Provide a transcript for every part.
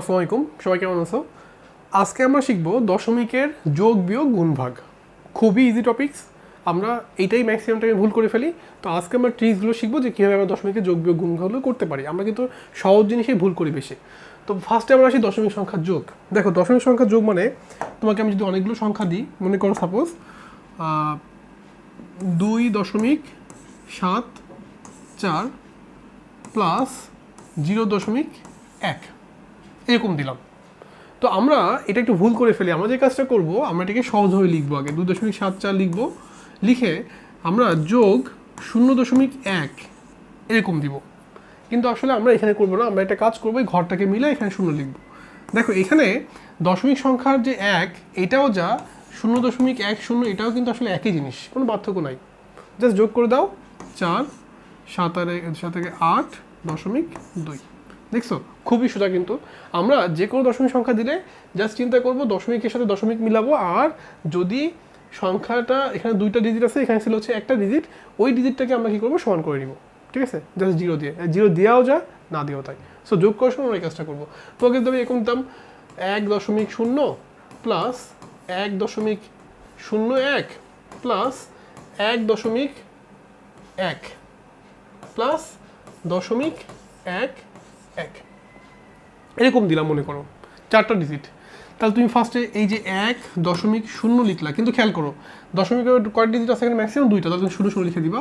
আসসালামু আলাইকুম, সবাই কেমন আছো? আজকে আমরা শিখব দশমিকের যোগ বিয়োগ গুণভাগ। খুবই ইজি টপিকস আমরা এইটাই ম্যাক্সিমাম টাইমে ভুল করে ফেলি। তো আজকে আমরা ট্রিক্সগুলো শিখব যে কীভাবে আমরা দশমিকের যোগ বিয়োগ গুণভাগগুলো করতে পারি। আমরা কিন্তু সহজ জিনিসেই ভুল করি বেশি। তো ফার্স্টে আমরা আসি দশমিক সংখ্যার যোগ। দেখো, দশমিক সংখ্যার যোগ মানে তোমাকে আমি যদি অনেকগুলো সংখ্যা দিই, মনে করো সাপোজ দুই দশমিক সাত চার প্লাস জিরো দশমিক এক। এরকম দিলাম। তো আমরা এটা একটু ভুল করে ফেলি। আমরা যে কাজটা করব, আমরা এটাকে সহজভাবে লিখব আগে। দুই দশমিক সাত চার লিখব। লিখে আমরা যোগ শূন্য দশমিক এক এরকম দিব। কিন্তু আসলে আমরা এখানে করব না। আমরা একটা কাজ করব, এই ঘরটাকে মিলে এখানে শূন্য লিখব। দেখো, এখানে দশমিক সংখ্যার যে এক, এটাও যা, শূন্য দশমিক এক শূন্য, এটাও কিন্তু আসলে একই জিনিস। কোনো পার্থক্য নাই। জাস্ট যোগ করে দাও। চার, সাত আর সাত আট, দশমিক দুই। দেখছ? খুবই সোজা কিন্তু। আমরা যে কোনো দশমিক সংখ্যা দিলে জাস্ট চিন্তা করব দশমিকের সাথে দশমিক মিলাবো, আর যদি সংখ্যাটা এখানে দুইটা ডিজিট আছে, এখানে ছিল হচ্ছে একটা ডিজিট ওই ডিজিটটাকে আমরা কি করব? সমান করে নিব। ঠিক আছে? জাস্ট জিরো দিয়ে। জিরো দেওয়াও যা, না দিয়েও তাই। সো যোগ করার সময় আমরা এই কাজটা করব। তো আগে তুমি এরকম দিতাম, এক দশমিক শূন্য প্লাস এক দশমিক শূন্য এক প্লাস এক দশমিক এক প্লাস দশমিক এক এক। এরকম দিলাম মনে করো, চারটা ডিজিট তাহলে তুমি ফার্স্টে এই যে এক, দশমিক শূন্য লিখলা, কিন্তু খেয়াল করো দশমিকের কয়েক ডিজিট আছে এখানে ম্যাক্সিমাম দুইটা, তাহলে তুমি শূন্য শূন্য লিখে দিবা।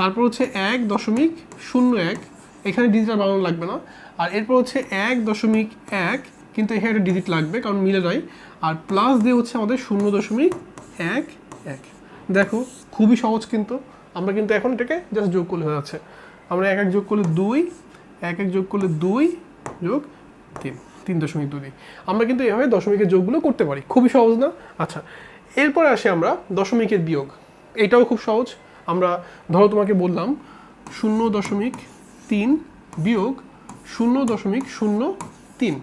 তারপর হচ্ছে এক দশমিক শূন্য এক, এখানে ডিজিটাল বানানো লাগবে না। আর এরপর হচ্ছে এক দশমিক এক, কিন্তু এখানে একটা ডিজিট লাগবে, কারণ মিলে নাই আর প্লাস দিয়ে হচ্ছে আমাদের শূন্য দশমিক এক এক। দেখো, খুবই সহজ কিন্তু, আমরা কিন্তু এখন এটাকে জাস্ট যোগ করলে হয়ে যাচ্ছে। আমরা এক এক যোগ করলে দুই এক এক যোগ করলে দুই যোগ তিন তিন দশমিক দুই আমরা কিন্তু এভাবে দশমিকের যোগগুলো করতে পারি, খুবই সহজ না? আচ্ছা এরপরে আসি আমরা দশমিকের বিয়োগ। এটাও খুব সহজ। আমরা, ধরো তোমাকে বললাম, শূন্য দশমিক তিন বিয়োগ শূন্য দশমিক শূন্য তিন।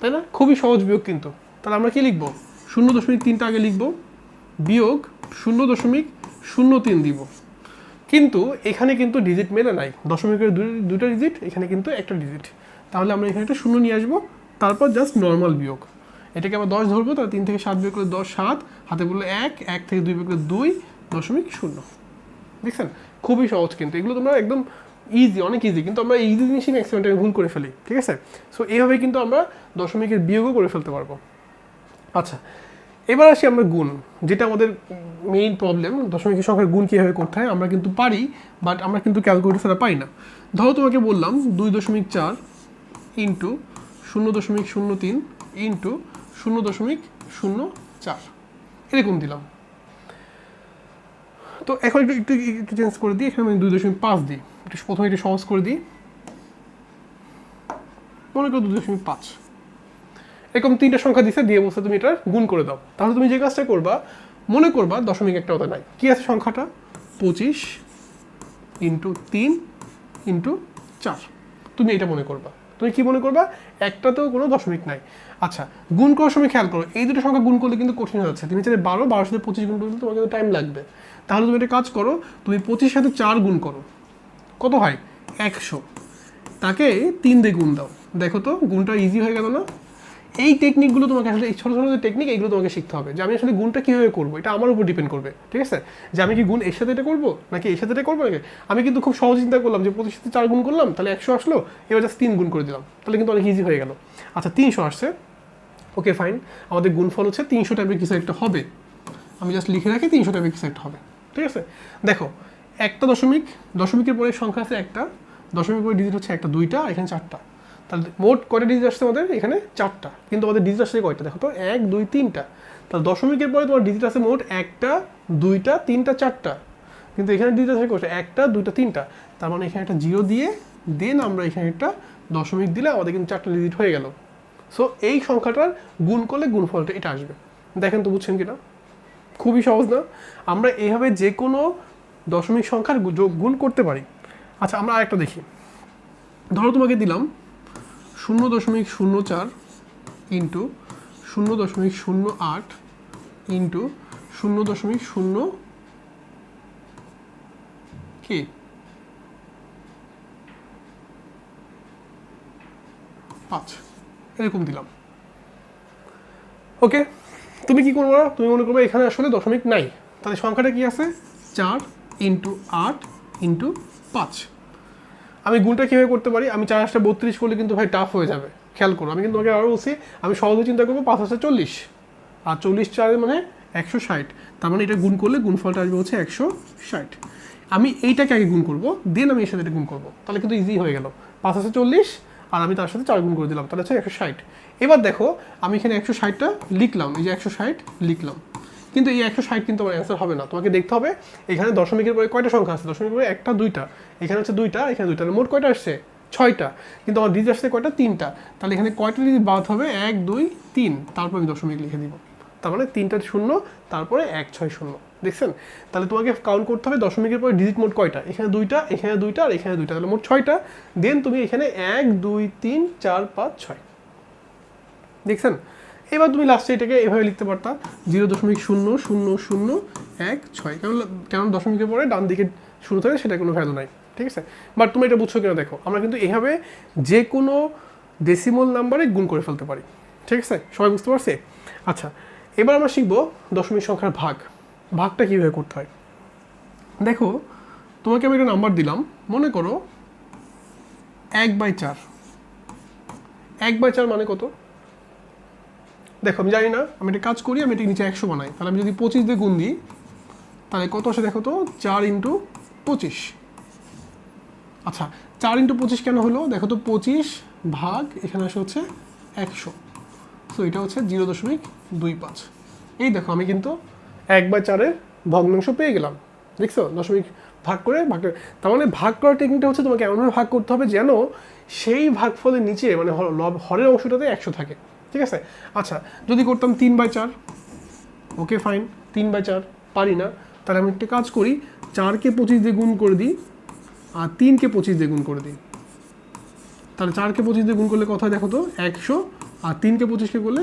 তাই না? খুবই সহজ বিয়োগ কিন্তু। তাহলে আমরা কি লিখব? শূন্য দশমিক তিনটা আগে লিখব, বিয়োগ শূন্য দশমিক শূন্য তিন দিব। কিন্তু এখানে কিন্তু ডিজিট মেলে নাই। দশমিকের দুইটা ডিজিট এখানে কিন্তু একটা ডিজিট তাহলে আমরা এখানে একটা শূন্য নিয়ে আসব, তারপর জাস্ট নর্মাল বিয়োগ। এটাকে আমরা দশ ধরবো, তাহলে তিন থেকে সাত বিয়োগ করলে দশ, সাত, হাতে বললে এক এক থেকে দুই বিয়োগ করলে দুই, দশমিক শূন্য। দেখছেন? খুবই সহজ কিন্তু। এগুলো তোমরা একদম ইজি অনেক ইজি কিন্তু আমরা ইজি জিনিসই ম্যাক্সিমাম টাইমে ভুল করে ফেলি, ঠিক আছে? সো এইভাবে কিন্তু আমরা দশমিকের বিয়োগও করে ফেলতে পারব। আচ্ছা এবার আসি আমরা গুণ, যেটা আমাদের মেইন প্রবলেম দশমিকের সংখ্যার গুণ কীভাবে করতে হয় আমরা কিন্তু পারি বাট আমরা কিন্তু ক্যালকুলেটর ছাড়া পাই না। ধরো তোমাকে বললাম দুই দশমিক চার ইন্টু শূন্য দশমিক শূন্য তিন ইন্টু শূন্য দশমিক শূন্য চার। এরকম দিলাম। তো এখন একটু একটু একটু চেঞ্জ করে দিই, এখানে আমি দুই দশমিক পাঁচ দিই। একটু প্রথমে একটু সহজ করে দিই। মনে করো দুই দশমিক পাঁচ। এরকম তিনটা সংখ্যা দিছে, দিয়ে বলছে তুমি এটা গুণ করে দাও। তাহলে তুমি যে কাজটা করবা, মনে করবা দশমিক একটা ওটা নাই। কি আছে সংখ্যাটা? পঁচিশ ইন্টু তিন ইন্টু চার। তুমি এটা মনে করবা। তুমি কি মনে করবা? একটাতেও কোনো দশমিক নাই। আচ্ছা গুণ করার সময় খেয়াল করো, এই দুটো সংখ্যা গুণ করলে কিন্তু কঠিন হয়ে যাচ্ছে। তুমি চাইলে বারো, বারোর সাথে পঁচিশ গুণ করলে তোমার কিন্তু টাইম লাগবে। তাহলে তুমি একটা কাজ করো, তুমি পঁচিশ সাথে চার গুণ করো। কত হয়? একশো। তাকে তিন দিয়ে গুণ দাও। দেখো তো, গুণটা ইজি হয়ে গেল না? এই টেকনিকগুলো তোমাকে আসলে, এই ছোটো ছোটো যে টেকনিক এইগুলো তোমাকে শিখতে হবে। যে আমি আসলে গুণটা কীভাবে করব, এটা আমার উপর ডিপেন্ড করবে, ঠিক আছে? যে আমি কি গুণ এর সাথে এটা করব, নাকি এর সাথে এটা করব নাকি? আমি কিন্তু খুব সহজ চিন্তা করলাম যে পঁচিশ চার গুণ করলাম, তাহলে একশো আসলো, এবার জাস্ট তিন গুণ করে দিলাম, তাহলে কিন্তু অনেক ইজি হয়ে গেল। আচ্ছা তিনশো আসছে। ওকে ফাইন আমাদের গুণফল হচ্ছে তিনশো টাইপের কিছু একটা হবে? আমি জাস্ট লিখে রাখি, তিনশো টাইপের কিছু একটা হবে, ঠিক আছে? দেখো, একটা দশমিক, দশমিকের পরে সংখ্যা আছে একটা দশমিক পরে ডিজিট হচ্ছে একটা, দুইটা, এখানে চারটা। তাহলে মোট কয়টা ডিজিট আসছে আমাদের এখানে চারটা। কিন্তু আমাদের ডিজিট আসছে কয়টা? দেখো তো, এক, দুই, তিনটা। তাহলে দশমিকের পরে তোমার ডিজিট আছে মোট একটা, দুইটা, তিনটা, চারটা। কিন্তু এখানে ডিজিট আছে কয়টা? একটা, দুইটা, তিনটা। তার মানে এখানে একটা জিরো দিয়ে দেন আমরা এখানে একটা দশমিক দিলে আমাদের কিন্তু চারটা ডিজিট হয়ে গেল। সো এই সংখ্যাটার গুণ করলে গুণফলটা এটা আসবে। দেখেন তো বুঝছেন কিনা? খুবই সহজ না? আমরা এইভাবে যে কোনো দশমিক সংখ্যার যোগ, গুণ করতে পারি। আচ্ছা আমরা আরেকটা দেখি। ধরো তোমাকে দিলাম শূন্য দশমিক শূন্য চার ইন্টু শূন্য দশমিক শূন্য আট ইন্টু শূন্য দশমিক শূন্য কে? পাঁচ। এরকম দিলাম। ওকে? তুমি কি করব? তুমি মনে করবে এখানে আসলে দশমিক নাই। তাহলে সংখ্যাটা কি আছে? চার ইন্টু আট ইন্টু পাঁচ। আমি গুণটা কীভাবে করতে পারি? আমি চার আসটা বত্রিশ করলে কিন্তু ভাই টাফ হয়ে যাবে। খেয়াল করো, আমি কিন্তু তোমাকে আরও বলছি, আমি সহজে চিন্তা করব পাঁচ হাজার চল্লিশ। আর চল্লিশ চার মানে একশো ষাট। তার মানে এটা গুণ করলে গুণফলটা আসবে হচ্ছে একশো ষাট। আমি এইটাকে আগে গুণ করব দেন আমি এর সাথে এটা গুণ করব। তাহলে কিন্তু ইজি হয়ে গেল। পাঁচ হাজার চল্লিশ, আর আমি তার সাথে চার গুণ করে দিলাম, তাহলে হচ্ছে একশো ষাট। এবার দেখো, আমি এখানে একশো ষাটটা লিখলাম, এই যে একশো ষাট লিখলাম। কিন্তু এই একশো ষাট কিন্তু আমার অ্যান্সার হবে না। তোমাকে দেখতে হবে, এখানে দশমিকের পরে কয়টা সংখ্যা আছে? দশমিকের পরে একটা, দুইটা। এখানে হচ্ছে দুইটা, এখানে দুইটা। মোট কয়টা আসছে? ছয়টা। কিন্তু আমার ডিজিট আসছে কয়টা? তিনটা। তাহলে এখানে কয়টা ডিজিট বাদ হবে? এক, দুই, তিন। তারপর আমি দশমিক লিখে দিব। তার মানে তিনটা শূন্য, তারপরে এক, ছয়, শূন্য। দেখছেন? তাহলে তোমাকে কাউন্ট করতে হবে দশমিকের পরে ডিজিট মোট কয়টা? এখানে দুইটা এখানে দুইটা, আর এখানে দুইটা। তাহলে মোট ছয়টা। দেন তুমি এখানে এক, দুই, তিন, চার, পাঁচ, ছয়। দেখছেন? এবার তুমি লাস্টে এটাকে এভাবে লিখতে পারতা, জিরো দশমিক শূন্য শূন্য শূন্য, এক, ছয়। কারণ কেন দশমিকের পরে ডান দিকে শুরু থাকে, সেটা কোনো ভ্যালু নাই, ঠিক আছে? বাট তুমি এটা বুঝছ কিনা দেখো, আমরা কিন্তু এভাবে যে কোনো ডেসিমল নাম্বারে গুণ করে ফেলতে পারি, ঠিক আছে? সবাই বুঝতে পারছে? আচ্ছা এবার আমরা শিখব দশমিক সংখ্যার ভাগ। ভাগটা কীভাবে করতে হয়? দেখো, তোমাকে আমি একটা নাম্বার দিলাম, মনে করো, এক বাই চার। এক বাই চার মানে কত? দেখো, আমি জানি না, আমি একটা কাজ করি, আমি এটা নিচে একশো বানাই। তাহলে আমি যদি পঁচিশ দিয়ে গুণ দিই, তাহলে কত আসে দেখো তো? চার ইন্টু পঁচিশ। আচ্ছা চার ইন্টু পঁচিশ কেন হলো? দেখো তো, পঁচিশ ভাগ এখানে আসে হচ্ছে একশো। সো এটা হচ্ছে জিরো দশমিক দুই পাঁচ। এই দেখো, আমি কিন্তু এক বাই চারের ভগ্নাংশ পেয়ে গেলাম। দেখছ? দশমিক ভাগ করে ভাগ করে। তার মানে ভাগ করার টেকনিকটা হচ্ছে তোমাকে এমনভাবে ভাগ করতে হবে যেন সেই ভাগফলের নিচে মানে হরের অংশটাতে একশো থাকে। ঠিক আছে? আচ্ছা যদি করতাম তিন বাই চার ওকে ফাইন তিন বাই চার, পারি না। তাহলে আমি একটা কাজ করি, চারকে পঁচিশ দিয়ে গুণ করে দিই, আর তিনকে পঁচিশ দিয়ে গুণ করে দিই। তাহলে চারকে পঁচিশ দিয়ে গুণ করলে কথা দেখো তো? একশো, আর তিনকে পঁচিশকে করলে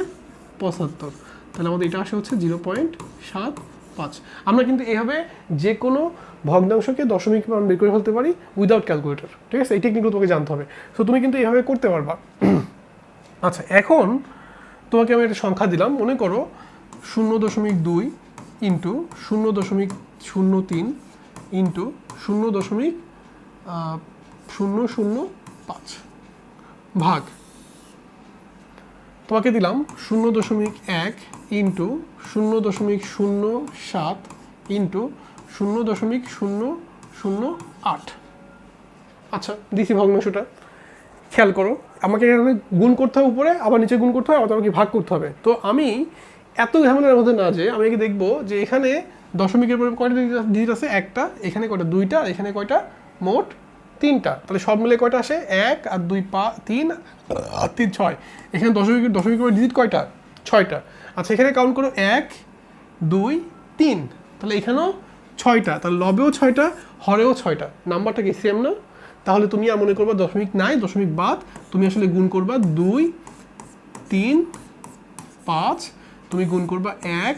পঁচাত্তর। তাহলে আমাদের এটা আসে হচ্ছে জিরো পয়েন্ট সাত পাঁচ। আমরা কিন্তু এভাবে যে কোনো ভগ্নাংশকে দশমিক মান বের করে ফেলতে পারি উইদাউট ক্যালকুলেটর ঠিক আছে? এই টেকনিকগুলো তোমাকে জানতে হবে। সো তুমি কিন্তু এভাবে করতে পারবা। আচ্ছা এখন তোমাকে আমি একটা সংখ্যা দিলাম, মনে করো শূন্য দশমিক দুই ইন্টু শূন্য দশমিক শূন্য তিন ইন্টু শূন্য দশমিক শূন্য শূন্য পাঁচ ভাগ। তোমাকে দিলাম শূন্য দশমিক এক ইন্টু শূন্য দশমিক শূন্য সাত ইন্টু শূন্য দশমিক শূন্য শূন্য আট। আচ্ছা দিছি ভগ্নাংশটা। খেয়াল করো, আমাকে এখানে গুণ করতে হবে উপরে, আবার নিচে গুণ করতে হবে, আবার আমাকে ভাগ করতে হবে। তো আমি এত ঝামেলার মধ্যে না যে আমি আগে দেখব যে এখানে দশমিকের পরে কয়টা ডিজিট আছে? একটা, এখানে কয়টা? দুইটা এখানে কয়টা? মোট তিনটা। তাহলে সব মিলে কয়টা আসে? এক, আর দুই পা, তিন, আর তিন, ছয়। এখানে দশমিক দশমিকের পরে ডিজিট কয়টা? ছয়টা। আচ্ছা এখানে কাউন্ট করো, এক, দুই, তিন। তাহলে এখানেও ছয়টা। তাহলে লবেও ছয়টা, হরেও ছয়টা। নাম্বারটা কি সেম না? তাহলে তুমি আর মনে করবা দশমিক নাই, দশমিক বাদ। তুমি আসলে গুণ করবা দুই, তিন, পাঁচ। তুমি গুণ করবা এক,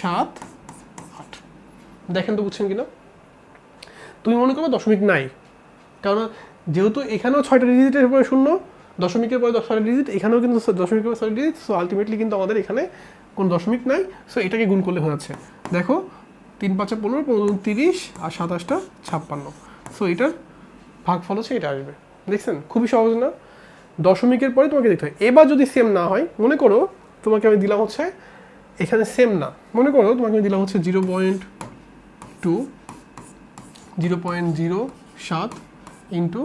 সাত, আট। দেখেন তো বুঝছেন কিনা? তুমি মনে করবা দশমিক নাই। কারণ যেহেতু এখানেও ছয়টা ডিজিটের পরে শূন্য, দশমিকের পরে দশ ছয়টা ডিজিট এখানেও কিন্তু দশমিকের পরে ছয়টা ডিজিট সো আলটিমেটলি কিন্তু আমাদের এখানে কোনো দশমিক নাই সো এটাকে গুণ করলে হয়ে যাচ্ছে। দেখো, তিন পাঁচে পনেরো পনেরো তিরিশ, আর সাতাশটা ছাপ্পান্ন। সো এটার ভাগফল হচ্ছে, এটা আসবে। দেখছেন? খুবই সহজ না? দশমিকের পরে তোমাকে দেখতে হয়। এবার যদি সেম না হয়, মনে করো তোমাকে আমি দিলাম হচ্ছে, এখানে সেম না। মনে করো তোমাকে আমি দিলাম হচ্ছে zero point two, zero point zero সাত ইন্টু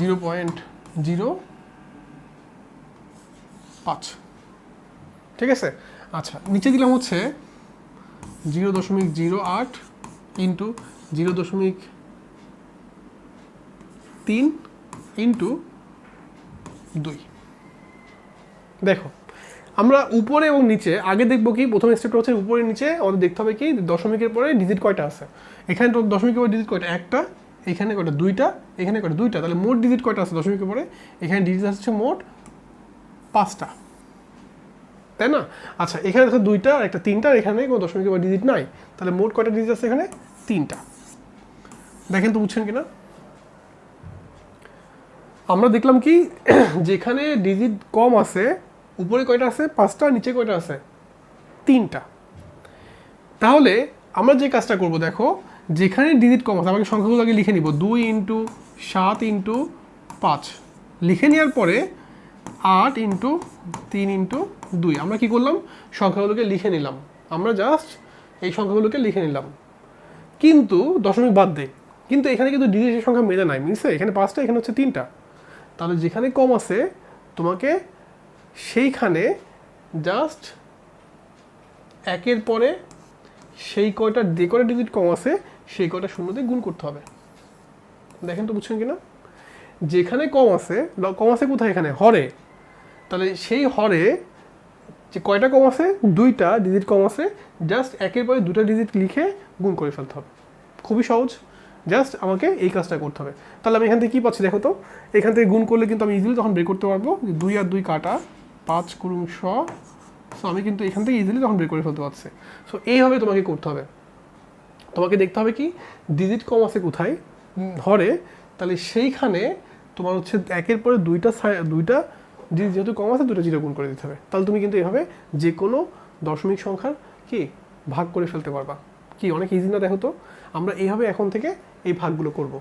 জিরো পয়েন্ট জিরো পাঁচ। ঠিক আছে? আচ্ছা নিচে দিলাম হচ্ছে জিরো দশমিক জিরো আট ইন্টু জিরো দশমিক তিন ইন্টু দুই। দেখো, আমরা উপরে এবং নিচে, আগে দেখব কি, প্রথম স্টেপটা হচ্ছে উপরে নিচে, আমাদের দেখতে হবে কি, দশমিকের পরে ডিজিট কয়টা আছে? এখানে তো দশমিকের পরে ডিজিট কয়টা? একটা, এখানে কয়টা? দুইটা, এখানে কয়টা? দুইটা, তাহলে মোট ডিজিট কয়টা আছে দশমিকের পরে? এখানে ডিজিট আসছে মোট পাঁচটা। তাই না? আচ্ছা এখানে আছে দুইটা, আর একটা তিনটা এখানে কোনো দশমিকের পরে ডিজিট নাই। তাহলে মোট কয়টা ডিজিট আছে এখানে? তিনটা। দেখেন তো বুঝছেন কিনা? আমরা দেখলাম কি, যেখানে ডিজিট কম আছে, উপরে কয়টা আছে? পাঁচটা, নিচে কয়টা আছে? তিনটা। তাহলে আমরা যে কাজটা করব, দেখো, যেখানে ডিজিট কম আছে, আমাকে সংখ্যাগুলো আগে লিখে নিব। দুই ইন্টু সাত ইন্টু পাঁচ। লিখে নেওয়ার পরে আট ইন্টু তিন ইন্টু দুই। আমরা কি করলাম? সংখ্যাগুলোকে লিখে নিলাম। আমরা জাস্ট এই সংখ্যাগুলোকে লিখে নিলাম। কিন্তু দশমিক বাদ দেয় কিন্তু এখানে কিন্তু ডিজিটের সংখ্যা মেলে নাই। মিলছে? এখানে পাঁচটা, এখানে হচ্ছে তিনটা। তাহলে যেখানে কম আছে, তোমাকে সেইখানে জাস্ট একের পরে সেই কয়টা যে কয়টা ডিজিট কম আছে, সেই কয়টা শূন্য দিয়ে গুণ করতে হবে। দেখেন তো বুঝছেন কিনা? যেখানে কম আছে কম আছে কোথায় এখানে? হরে। তাহলে সেই হরে যে কয়টা কম আছে? দুইটা ডিজিট কম আছে জাস্ট একের পরে দুটা ডিজিট লিখে গুণ করে ফেলতে হবে। খুবই সহজ। জাস্ট আমাকে এই কাজটা করতে হবে। তাহলে আমি এখান থেকে কী পাচ্ছি দেখো তো? এখান থেকে গুণ করলে কিন্তু আমি ইজিলি তখন বের করতে পারব দুই আর দুই কাটা, পাঁচ করুন শ সো আমি কিন্তু এখান থেকে ইজিলি তখন বের করে ফেলতে পারছি। সো এইভাবে তোমাকে করতে হবে। তোমাকে দেখতে হবে কি? ডিজিট কম আছে কোথায়? ধরে, তাহলে সেইখানে তোমার হচ্ছে একের পরে দুইটা দুইটা ডিজিট যেহেতু কম আছে দুটো জিরো গুণ করে দিতে হবে। তাহলে তুমি কিন্তু এভাবে যে কোনো দশমিক সংখ্যার কি? ভাগ করে ফেলতে পারবা। কি? অনেক ইজি না দেখো তো? আমরা এইভাবে এখন থেকে এই ভাগগুলো করব।